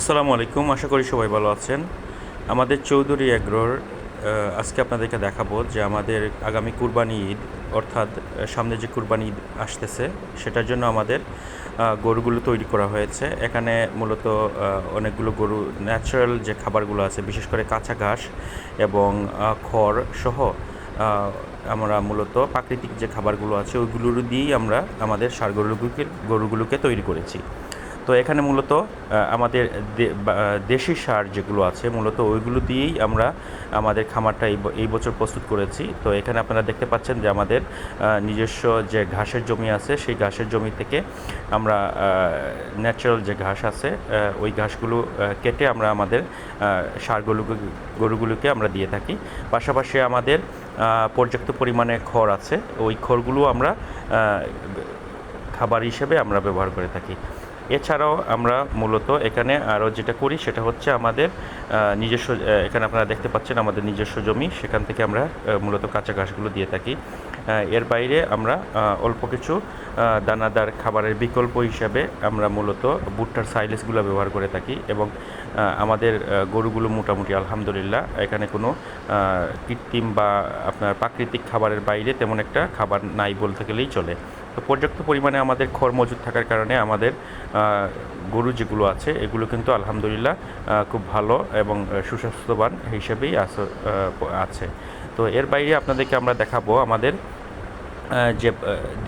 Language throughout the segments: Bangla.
আসসালামু আলাইকুম আশা করি সবাই ভালো আছেন। আমাদের চৌধুরী আহ, আজকে আপনাদেরকে দেখাবো যে আমাদের আগামী কুরবানি ঈদ অর্থাৎ সামনে যে কুরবানি ঈদ আসতেছে সেটার জন্য আমাদের গরুগুলো তৈরি করা হয়েছে। এখানে মূলত অনেকগুলো গরু ন্যাচারাল যে খাবারগুলো আছে বিশেষ করে কাঁচা ঘাস এবং খড় সহ আমরা মূলত প্রাকৃতিক যে খাবারগুলো আছে ওইগুলোর দিয়েই আমরা আমাদের সার গরুগুলোকে গরুগুলোকে তৈরি করেছি। তো এখানে মূলত আমাদের দেশি সার যেগুলো আছে মূলত ওইগুলো দিয়েই আমরা আমাদের খামারটা এই বছর প্রস্তুত করেছি। তো এখানে আপনারা দেখতে পাচ্ছেন যে আমাদের নিজস্ব যে ঘাসের জমি আছে সেই ঘাসের জমি থেকে আমরা ন্যাচারাল যে ঘাস আছে ওই ঘাসগুলো কেটে আমরা আমাদের আহ, সারগুলোকে গরুগুলোকে আমরা দিয়ে থাকি। পাশাপাশি আমাদের পর্যাপ্ত পরিমাণে খড় আছে ওই খড়গুলো আমরা খাবার হিসেবে আমরা ব্যবহার করে থাকি। এছাড়াও আমরা মূলত এখানে আরও যেটা করি সেটা হচ্ছে আমাদের নিজস্ব এখানে আপনারা দেখতে পাচ্ছেন আমাদের নিজস্ব জমি, সেখান থেকে আমরা মূলত কাঁচা ঘাসগুলো দিয়ে থাকি। এর বাইরে আমরা অল্প কিছু দানাদার খাবারের বিকল্প হিসাবে আমরা মূলত ভুট্টার সাইলেসগুলো ব্যবহার করে থাকি এবং আমাদের গরুগুলো মোটামুটি আলহামদুলিল্লাহ এখানে কোনো কৃত্রিম বা আপনার প্রাকৃতিক খাবারের বাইরে তেমন একটা খাবার নাই বলতে গেলেই চলে। তো পর্যাপ্ত পরিমাণে আমাদের খড় মজুদ থাকার কারণে আমাদের গরু যেগুলো আছে, এগুলো কিন্তু আলহামদুলিল্লাহ খুব ভালো এবং সুস্বাস্থ্যবান হিসেবেই আছে। তো এর বাইরে আপনাদেরকে আমরা দেখাবো আমাদের যে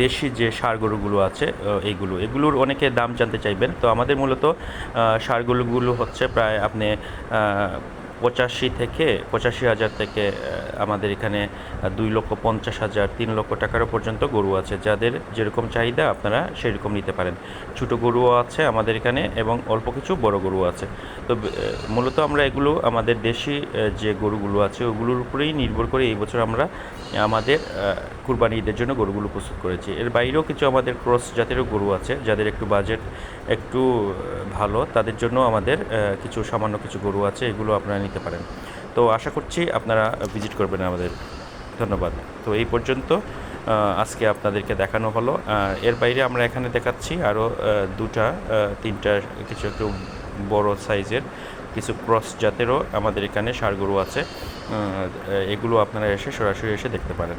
দেশি যে সার গরুগুলো আছে এইগুলো এগুলোর অনেকে দাম জানতে চাইবেন। তো আমাদের মূলত সার গরুগুলো হচ্ছে প্রায় আপনি পঁচাশি থেকে, পঁচাশি হাজার থেকে আমাদের এখানে দুই লক্ষ পঞ্চাশ হাজার, তিন লক্ষ টাকারও পর্যন্ত গরু আছে। যাদের যেরকম চাহিদা আপনারা সেরকম নিতে পারেন। ছোটো গরুও আছে আমাদের এখানে এবং অল্প কিছু বড় গরু আছে। তো মূলত আমরা এগুলো আমাদের দেশি যে গরুগুলো আছে ওগুলোর উপরেই নির্ভর করে এই বছর আমরা, আমাদের কুরবানি ঈদের জন্য গরুগুলো প্রস্তুত করেছি। এর বাইরেও কিছু আমাদের ক্রস জাতেরও গরু আছে, যাদের একটু বাজেট একটু ভালো, তাদের জন্য আমাদের কিছু সামান্য কিছু গরু আছে। এগুলো আপনারা নিতে পারেন। তো আশা করছি আপনারা ভিজিট করবেন আমাদের। ধন্যবাদ। তো এই পর্যন্ত আজকে আপনাদেরকে দেখানো হলো। এর বাইরে আমরা এখানে দেখাচ্ছি আরও দুটা তিনটা কিছু একটু বড় সাইজের কিছু ক্রস জাতেরও আমাদের এখানে ষাঁড় গরু আছে এগুলো আপনারা এসে সরাসরি এসে দেখতে পারেন।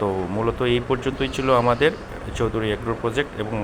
তো মূলত এই পর্যন্তই ছিল আমাদের চৌধুরী এগ্রো প্রজেক্ট এবং